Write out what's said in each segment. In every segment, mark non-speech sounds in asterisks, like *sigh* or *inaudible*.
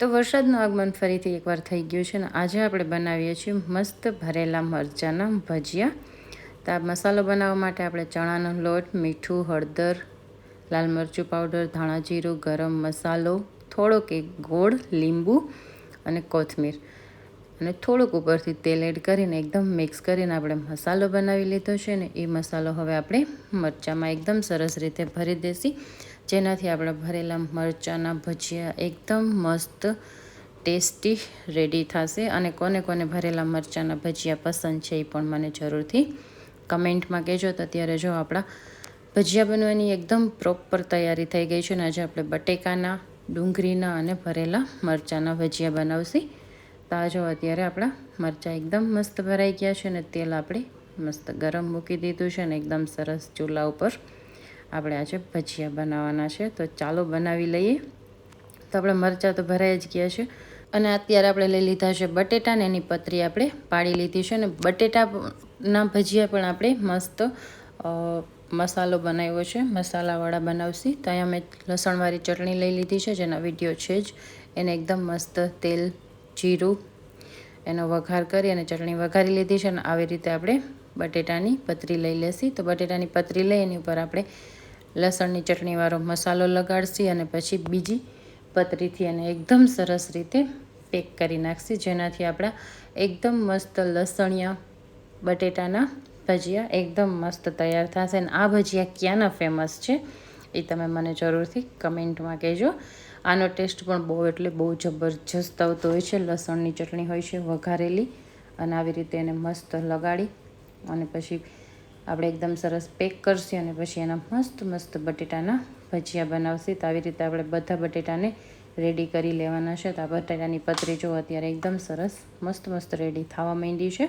તો વરસાદનું આગમન ફરીથી એકવાર થઈ ગયું છે ને આજે આપણે બનાવીએ છીએ મસ્ત ભરેલા મરચાંના ભજીયા. તો આ મસાલો બનાવવા માટે આપણે ચણાનો લોટ, મીઠું, હળદર, લાલ મરચું પાવડર, ધાણા જીરું, ગરમ મસાલો, થોડોક એક ગોળ, લીંબુ અને કોથમીર. અને થોડુંક ઉપરથી તેલ એડ કરીને એકદમ મિક્સ કરીને આપણે મસાલો બનાવી લીધો છે ને એ મસાલો હવે આપણે મરચાંમાં એકદમ સરસ રીતે ભરી દેસી જેનાથી આપણા ભરેલા મરચાંના ભજીયા એકદમ મસ્ત, ટેસ્ટી રેડી થશે અને કોને કોને ભરેલા મરચાંના ભજીયા પસંદ છે એ પણ મને જરૂરથી કમેન્ટમાં કહેજો. તો અત્યારે જો આપણા ભજીયા બનવાની એકદમ પ્રોપર તૈયારી થઈ ગઈ છે ને આજે આપણે બટેકાના, ડુંગળીના અને ભરેલા મરચાંના ભજીયા બનાવશી. તો જો અત્યારે આપણા મરચાં એકદમ મસ્ત ભરાઈ ગયા છે ને તેલ આપણે મસ્ત ગરમ મૂકી દીધું છે ને એકદમ સરસ ચૂલા ઉપર આપણે આજે ભજીયા બનાવવાના છે. તો ચાલો બનાવી લઈએ. તો આપણે મરચાં તો ભરાઈ જ ગયા છે. અને અત્યારે આપણે લઈ લીધા છે બટેટા ને એની પતરી આપણે પાડી લીધી છે. અને બટેટાના ભજીયા પણ આપણે મસ્ત મસાલો બનાવ્યો છે. મસાલાવાળા બનાવશી. તો અહીંયા મેં લસણવાળી ચટણી લઈ લીધી છે. જેના વીડિયો છે જ. એને એકદમ મસ્ત તેલ, જીરું એનો વઘાર કરી અને ચટણી વઘારી લીધી છે. અને આવી રીતે આપણે બટેટાની પતરી લઈ લેશી. તો બટેટાની પતરી લઈ એની ઉપર આપણે લસણની ચટણીવાળો મસાલો લગાડશી અને પછી બીજી પતરીથી એને એકદમ સરસ રીતે પેક કરી નાખશી. જેનાથી આપણા એકદમ મસ્ત લસણિયા બટેટાના ભજીયા એકદમ મસ્ત તૈયાર થશે. અને આ ભજીયા ક્યાંના ફેમસ છે એ તમે મને જરૂરથી કમેન્ટમાં કહેજો. આનો ટેસ્ટ પણ બહુ એટલે બહુ જબરજસ્ત આવતો હોય છે. લસણની ચટણી હોય છે વઘારેલી અને આવી રીતે એને મસ્ત લગાડી અને પછી આપણે એકદમ સરસ પેક કરશું અને પછી એના મસ્ત મસ્ત બટેટાના ભજીયા બનાવશે. તો આવી રીતે આપણે બધા બટેટાને રેડી કરી લેવાના છે. તો આ બટેટાની પતરી જો અત્યારે એકદમ સરસ, મસ્ત મસ્ત રેડી થવા માંડી છે.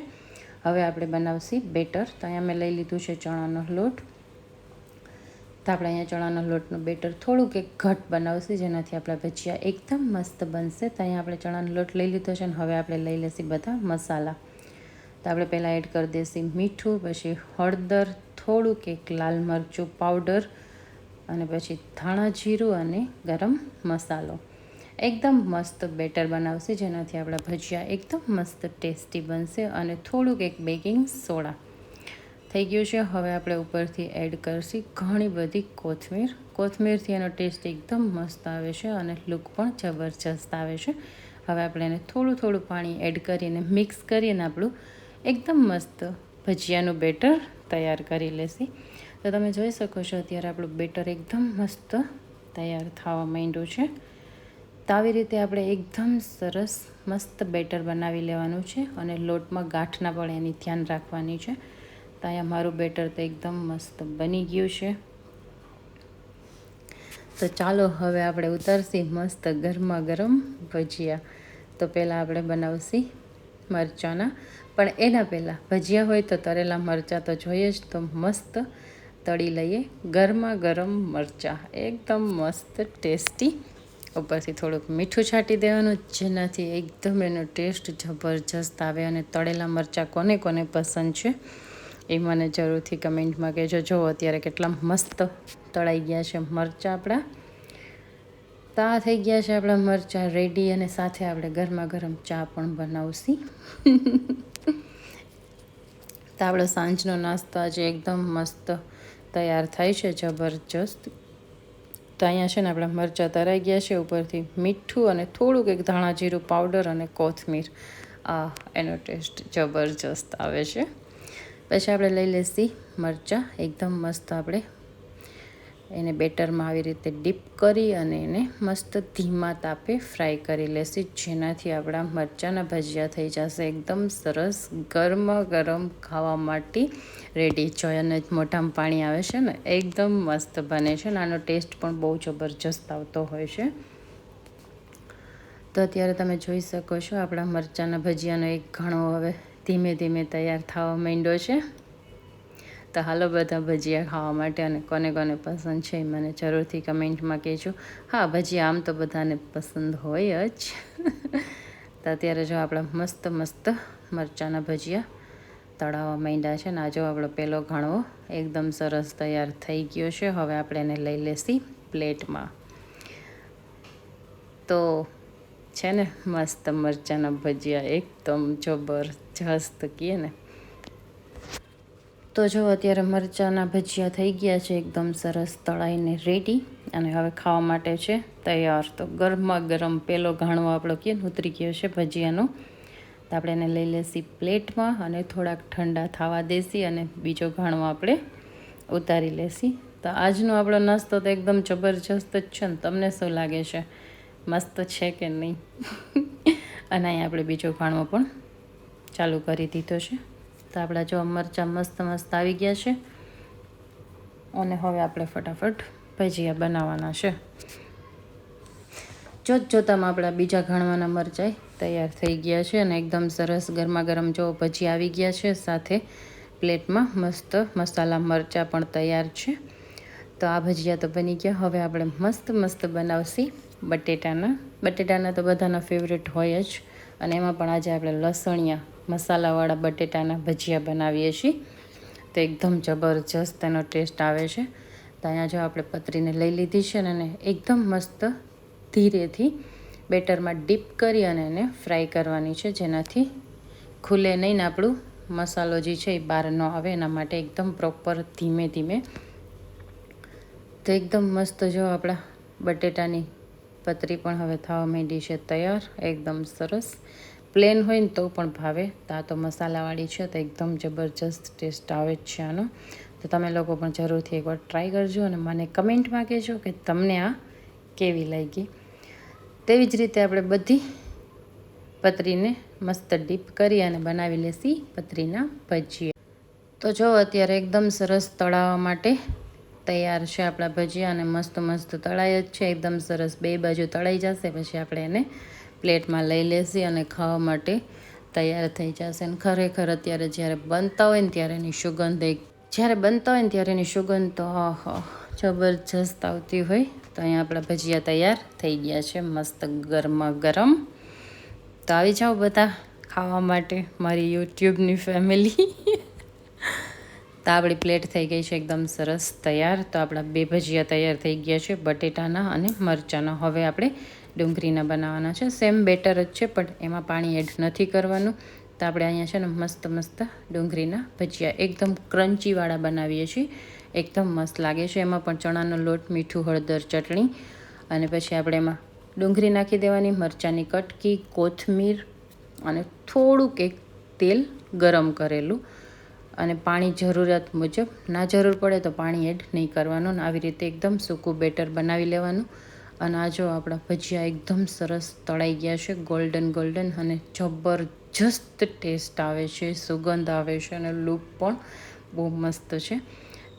હવે આપણે બનાવશી બેટર. તો અહીંયા મેં લઈ લીધું છે ચણાનો લોટ. તો આપણે અહીંયા ચણાના લોટનું બેટર થોડુંક એક ઘટ બનાવશે, જેનાથી આપણા ભજીયા એકદમ મસ્ત બનશે. તો અહીંયા આપણે ચણાનો લોટ લઈ લીધો છે અને હવે આપણે લઈ લઈશું બધા મસાલા. તો આપણે પહેલાં એડ કરી દઈશું મીઠું, પછી હળદર, થોડુંક એક લાલ મરચું પાવડર અને પછી ધાણા જીરું અને ગરમ મસાલો. એકદમ મસ્ત બેટર બનાવશે, જેનાથી આપણા ભજીયા એકદમ મસ્ત ટેસ્ટી બનશે અને થોડુંક એક બેકિંગ સોડા. થઈ ગયું છે. હવે આપણે ઉપરથી એડ કરશી ઘણી બધી કોથમીર. કોથમીરથી એનો ટેસ્ટ એકદમ મસ્ત આવે છે અને લુક પણ જબરજસ્ત આવે છે. હવે આપણે એને થોડું થોડું પાણી એડ કરીને મિક્સ કરીને આપણું એકદમ મસ્ત ભજીયાનું બેટર તૈયાર કરી લેશી. તો તમે જોઈ શકો છો અત્યારે આપણું બેટર એકદમ મસ્ત તૈયાર થવા માંડ્યું છે. તો આવી રીતે આપણે એકદમ સરસ મસ્ત બેટર બનાવી લેવાનું છે અને લોટમાં ગાંઠ ના પડે એની ધ્યાન રાખવાની છે. તો અહીંયા મારું બેટર તો એકદમ મસ્ત બની ગયું છે. તો ચાલો હવે આપણે ઉતારશી મસ્ત ગરમા ગરમ ભજીયા. તો પહેલાં આપણે બનાવશી મરચાંના પણ એના પહેલાં ભજીયા હોય તો તરેલા મરચાં તો જોઈએ જ, તો મસ્ત તળી લઈએ. ગરમા ગરમ મરચાં, એકદમ મસ્ત ટેસ્ટી. ઉપરથી થોડુંક મીઠું છાંટી દેવાનું, જેનાથી એકદમ એનો ટેસ્ટ જબરજસ્ત આવે અને તળેલા મરચાં કોને કોને પસંદ છે એ મને જરૂરથી કમેન્ટમાં કહેજો. જો અત્યારે કેટલા મસ્ત તળાઈ ગયા છે મરચાં આપણા. તા થઈ ગયા છે આપણા મરચાં, રેડી અને સાથે આપણે ગરમા ગરમ ચા પણ બનાવશી. તો આપણો સાંજનો નાસ્તો આજે એકદમ મસ્ત તૈયાર થાય છે, જબરજસ્ત. તો અહીંયા છે ને આપણા મરચાં તરાઈ ગયા છે ઉપરથી મીઠું અને થોડુંક એક ધાણા જીરું પાવડર અને કોથમીર. આ, એનો ટેસ્ટ જબરજસ્ત આવે છે. પછી આપણે લઈ લેશી મરચાં, એકદમ મસ્ત આપણે એને બેટરમાં આવી રીતે ડીપ કરી અને એને મસ્ત ધીમા તાપે ફ્રાય કરી લેશે, જેનાથી આપણા મરચાંના ભજીયા થઈ જશે. એકદમ સરસ ગરમ ગરમ ખાવા માટે રેડી જોઈ અને મોઢામાં પાણી આવે છે ને, એકદમ મસ્ત બને છે. અને આનો ટેસ્ટ પણ બહુ જબરજસ્ત આવતો હોય છે. તો અત્યારે તમે જોઈ શકો છો, આપણા મરચાંના ભજીયાનો એક ઘણો હવે ધીમે ધીમે તૈયાર થવા માંડ્યો છે. તો હાલો બધા ભજીયા ખાવા માટે અને કોને કોને પસંદ છે મને જરૂરથી કમેન્ટમાં કહેજો. હા, ભજીયા આમ તો બધાને પસંદ હોય જ. તો અત્યારે જો આપણા મસ્ત મસ્ત મરચાંના ભજીયા તળાવવા માંડ્યા છે ને, આ જો આપણો પહેલો ઘણો એકદમ સરસ તૈયાર થઈ ગયો છે. હવે આપણે એને લઈ લેશી પ્લેટમાં. તો છે ને, મસ્ત મરચાંના ભજીયા, એકદમ જબરજસ્ત કહીએ ને. તો જો અત્યારે મરચાંના ભજીયા થઈ ગયા છે, એકદમ સરસ તળાઈને રેડી અને હવે ખાવા માટે છે, તૈયાર. તો ગરમા ગરમ પેલો ઘાણો આપણો કે ઉતરી ગયો છે ભજીયાનો. તો આપણે એને લઈ લેશી પ્લેટમાં અને થોડાક ઠંડા થવા દેશી અને બીજો ઘાણો આપણે ઉતારી લેશી. તો આજનો આપણો નાસ્તો તો એકદમ જબરજસ્ત જ છે ને, તમને શું લાગે છે? મસ્ત છે કે નહીં? *laughs* અને અહીં આપણે બીજો ઘાણો પણ ચાલુ કરી દીધો છે. તો આપણા જો મરચાં મસ્ત મસ્ત આવી ગયા છે. અને હવે આપણે ફટાફટ ભજીયા બનાવવાના છે. જોત જોતામાં આપણા બીજા ઘણવાના મરચાઈ તૈયાર થઈ ગયા છે અને એકદમ સરસ ગરમા ગરમ જો ભજી આવી ગયા છે સાથે પ્લેટમાં મસ્ત મસાલા મરચાં પણ તૈયાર છે. તો આ ભજીયા તો બની ગયા. હવે આપણે મસ્ત મસ્ત બનાવશી બટેટાના. બટેટાના તો બધાના ફેવરેટ હોય જ. અને એમાં પણ આજે આપણે લસણિયા મસાલાવાળા બટેટાના ભજીયા બનાવીએ છીએ. તો એકદમ જબરજસ્ત એનો ટેસ્ટ આવે છે. તો અહીંયા જો આપણે પતરીને લઈ લીધી છે અને એકદમ મસ્ત ધીરેથી બેટરમાં ડીપ કરી અને એને ફ્રાય કરવાની છે. જેનાથી ખુલે નહીં ને આપણું મસાલો જે છે એ બહાર ન આવે. એના માટે એકદમ પ્રોપર ધીમે ધીમે. તો એકદમ મસ્ત જો આપણા બટેટાની પતરી પણ હવે થવા માંડી છે તૈયાર. એકદમ સરસ. પ્લેન હોય ને તો પણ ભાવે. તો તો મસાલાવાળી છે તો એકદમ જબરજસ્ત ટેસ્ટ આવે જ છે આનો. તો તમે લોકો પણ જરૂરથી એકવાર ટ્રાય કરજો અને મને કમેન્ટમાં કહેજો કે તમને આ કેવી લાગી. તેવી જ રીતે આપણે બધી પતરીને મસ્ત ડીપ કરી અને બનાવી લેશી પતરીના ભજીયા. તો જો અત્યારે એકદમ સરસ તળાવવા માટે તૈયાર છે આપણા ભજીયા અને મસ્ત મસ્ત તળાય જ છે. એકદમ સરસ બે બાજુ તળાઈ જશે, પછી આપણે એને પ્લેટમાં લઈ લેશી અને ખાવા માટે તૈયાર થઈ જશે. અને ખરેખર અત્યારે જ્યારે બનતા હોય ને ત્યારે એની સુગંધ એક, જ્યારે બનતા હોય ને ત્યારે એની સુગંધ તો જબરજસ્ત આવતી હોય. તો અહીંયા આપણા ભજીયા તૈયાર થઈ ગયા છે, મસ્ત ગરમા ગરમ તો આવી જાઓ બધા ખાવા માટે, મારી યુટ્યુબની ફેમિલી તો આપણી પ્લેટ થઈ ગઈ છે એકદમ સરસ તૈયાર. તો આપણા બે ભજીયા તૈયાર થઈ ગયા છે, બટેટાના અને મરચાંના. હવે આપણે ડુંગળીના બનાવવાના છે. સેમ બેટર જ છે, પણ એમાં પાણી એડ નથી કરવાનું. તો આપણે અહીંયા છે ને મસ્ત મસ્ત ડુંગળીના ભજીયા એકદમ ક્રન્ચીવાળા બનાવીએ છીએ. એકદમ મસ્ત લાગે છે. એમાં પણ ચણાનો લોટ, મીઠું, હળદર, ચટણી અને પછી આપણે એમાં ડુંગળી નાખી દેવાની, મરચાંની કટકી, કોથમીર અને થોડુંક એક તેલ ગરમ કરેલું. અને પાણી જરૂરિયાત મુજબ ના જરૂર પડે તો પાણી એડ નહીં કરવાનું આવી રીતે એકદમ સૂકું બેટર બનાવી લેવાનું. અને આ જો આપણા ભજીયા એકદમ સરસ તળાઈ ગયા છે ગોલ્ડન ગોલ્ડન અને જબરજસ્ત ટેસ્ટ આવે છે, સુગંધ આવે છે અને લૂપ પણ બહુ મસ્ત છે.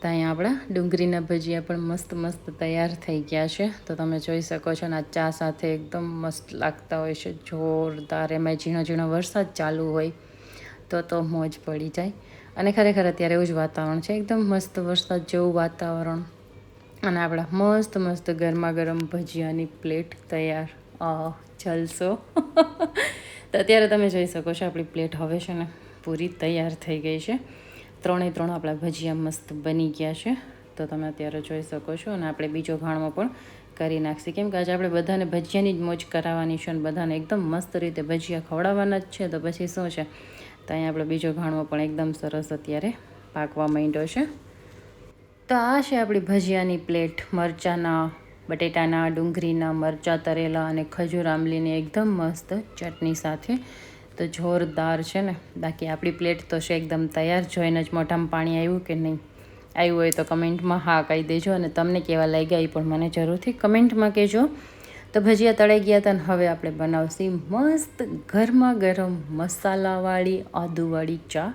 તો અહીંયા આપણા ડુંગળીના ભજીયા પણ મસ્ત મસ્ત તૈયાર થઈ ગયા છે. તો તમે જોઈ શકો છો અને આ ચા સાથે એકદમ મસ્ત લાગતા હોય છે, જોરદાર. એમાં ઝીણો ઝીણો વરસાદ ચાલુ હોય તો તો મોજ પડી જાય. અને ખરેખર અત્યારે એવું જ વાતાવરણ છે. એકદમ મસ્ત વરસાદ જેવું વાતાવરણ. અને આપણા મસ્ત મસ્ત ગરમા ગરમ ભજીયાની પ્લેટ તૈયાર. જલસો. તો અત્યારે તમે જોઈ શકો છો આપણી પ્લેટ હવે છે ને પૂરી તૈયાર થઈ ગઈ છે. ત્રણે ત્રણ આપણા ભજીયા મસ્ત બની ગયા છે. તો તમે અત્યારે જોઈ શકો છો અને આપણે બીજો ઘાણમાં પણ કરી નાખશી. કેમ કે આજે આપણે બધાને ભજીયાની જ મોજ કરાવવાની છે અને બધાને એકદમ મસ્ત રીતે ભજીયા ખવડાવવાના જ છે. તો પછી શું છે? તો અહીંયા આપણે બીજો ઘાણવો પણ એકદમ સરસ અત્યારે પાકવા માંડ્યો છે. તો આ છે આપણી ભજીયાની પ્લેટ. મરચાંના, બટેટાના, ડુંગળીના, મરચાં, તરેલા અને ખજૂર આંબલીની એકદમ મસ્ત ચટણી સાથે. તો જોરદાર છે ને. બાકી આપણી પ્લેટ તો છે એકદમ તૈયાર. જોઈને જ મોઢામાં પાણી આવ્યું કે નહીં? આવ્યું હોય તો કમેન્ટમાં હા કહી દેજો અને તમને કેવા લાગ્યા એ પણ મને જરૂરથી કમેન્ટમાં કહેજો. તો ભજીયા તળાઈ ગયા હતા અને હવે આપણે બનાવશી મસ્ત ગરમા ગરમ મસાલાવાળી આદુવાળી ચા.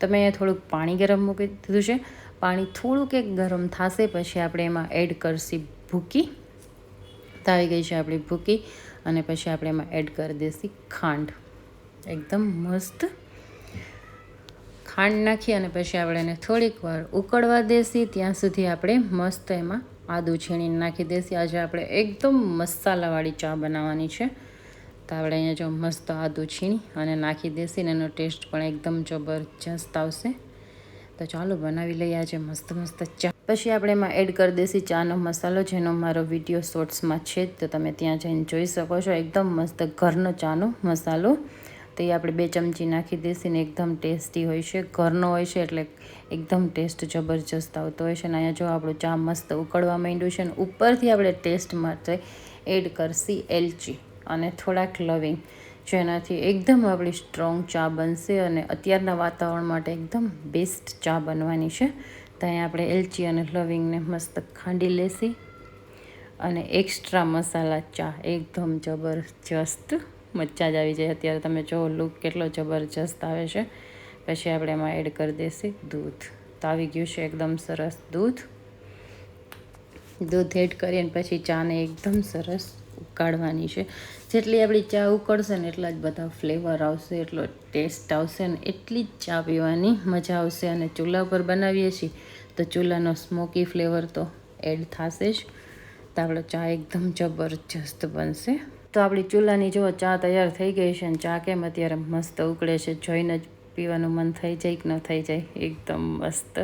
તમે થોડુંક પાણી ગરમ મૂકી દીધું છે. પાણી થોડુંક એક ગરમ થશે પછી આપણે એમાં એડ કરશી ભૂકી. તો ગઈ છે આપણી ભૂકી અને પછી આપણે એમાં એડ કરી દઈશી ખાંડ. એકદમ મસ્ત ખાંડ નાખી અને પછી આપણે એને થોડીક વાર ઉકળવા દેશી. ત્યાં સુધી આપણે મસ્ત એમાં આદું છીણીને નાખી દેસી. આજે આપણે એકદમ મસાલાવાળી ચા બનાવવાની છે. તો આપણે અહીંયા જો મસ્ત આદું છીણી અને નાખી દેશી ને એનો ટેસ્ટ પણ એકદમ જબરજસ્ત આવશે. તો ચાલો બનાવી લઈએ આજે મસ્ત મસ્ત ચા. પછી આપણે એમાં એડ કરી દેસી ચાનો મસાલો, જેનો મારો વીડિયો શોર્ટ્સમાં છે. તો તમે ત્યાં જઈને જોઈ શકો છો. એકદમ મસ્ત ઘરનો ચાનો મસાલો. તો આપણે બે ચમચી નાખી દઈશું ને એકદમ ટેસ્ટી હોય છે. ઘરનો હોય છે એટલે એકદમ ટેસ્ટ જબરજસ્ત આવતો હોય છે. અને અહીંયા જો આપણું ચા મસ્ત ઉકળવા માંડ્યું છે ને ઉપરથી આપણે ટેસ્ટ માટે એડ કરશી એલચી અને થોડાક લવિંગ. જેનાથી એકદમ આપણી સ્ટ્રોંગ ચા બનશે અને અત્યારના વાતાવરણ માટે એકદમ બેસ્ટ ચા બનવાની છે. તો અહીંયા આપણે એલચી અને લવિંગને મસ્ત ખાંડી લેશી. અને એક્સ્ટ્રા મસાલા ચા એકદમ જબરજસ્ત. મજા જ આવી જાય. અત્યારે તમે જો લુક કેટલો જબરજસ્ત આવે છે. પછી આપણે એમાં એડ કરી દઈશું દૂધ. તો આવી ગયું છે એકદમ સરસ દૂધ. દૂધ એડ કરીને પછી ચાને એકદમ સરસ ઉકાળવાની છે. જેટલી આપણી ચા ઉકળશે ને એટલા જ બધા ફ્લેવર આવશે, એટલો ટેસ્ટ આવશે ને એટલી જ ચા પીવાની મજા આવશે. અને ચૂલા પર બનાવીએ છીએ, તો ચૂલાનો સ્મોકી ફ્લેવર તો એડ થશે જ. તો આપણો ચા એકદમ જબરજસ્ત બનશે. તો આપણી ચૂલાની જો ચા તૈયાર થઈ ગઈ છે અને ચા કેમ અત્યારે મસ્ત ઉકળે છે? જોઈને જ પીવાનું મન થઈ જાય કે ન થઈ જાય? એકદમ મસ્ત.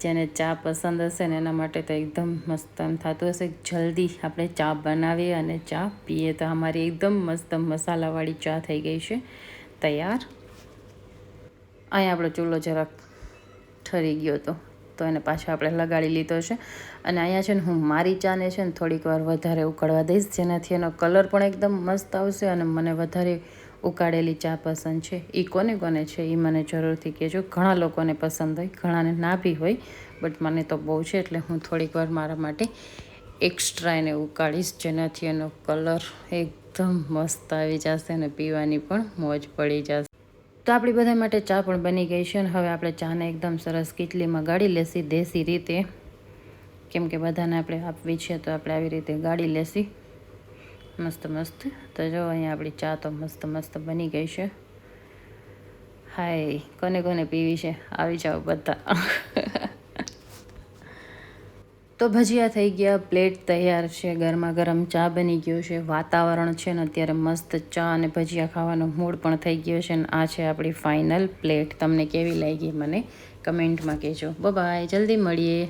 જેને ચા પસંદ હશે ને એના માટે તો એકદમ મસ્ત એમ થતું હશે જલ્દી આપણે ચા બનાવીએ અને ચા પીએ. તો અમારી એકદમ મસ્ત મસાલાવાળી ચા થઈ ગઈ છે. તૈયાર? અહીંયા આપણો ચૂલો જરાક ઠરી ગયો હતો તો એને પાછો આપણે લગાડી લીધો છે. અને અહીંયા છે ને હું મારી ચાને છે ને થોડીક વાર વધારે ઉકળવા દઈશ, જેનાથી એનો કલર પણ એકદમ મસ્ત આવશે અને મને વધારે ઉકાળેલી ચા પસંદ છે. એ કોને કોને છે એ મને જરૂરથી કહેજો. ઘણા લોકોને પસંદ હોય, ઘણાને ના બી હોય, બટ મને તો બહુ છે, એટલે હું થોડીક વાર મારા માટે એક્સ્ટ્રા એને ઉકાળીશ, જેનાથી એનો કલર એકદમ મસ્ત આવી જશે અને પીવાની પણ મોજ પડી જશે. તો આપણી બધા માટે ચા પણ બની ગઈ છે અને હવે આપણે ચાને એકદમ સરસ કીચલીમાં ગાળી લેશી દેશી રીતે. કેમ કે બધાને આપણે આપવી છે તો આપણે આવી રીતે ગાળી લેશી મસ્ત મસ્ત. તો જો અહીંયા આપણી ચા તો મસ્ત મસ્ત બની ગઈ છે. હાય, કોને કોને પીવી છે? આવી જાઓ બધા. તો ભજીયા થઈ ગયા, પ્લેટ તૈયાર છે ગરમા ગરમ ચા બની ગયો છે, વાતાવરણ છે ને અત્યારે મસ્ત ચા અને ભજીયા ખાવાનો મૂડ પણ થઈ ગયો છે ને આ છે આપણી ફાઇનલ પ્લેટ તમને કેવી લાગી મને કમેન્ટમાં કહેજો. બાય જલ્દી મળીએ.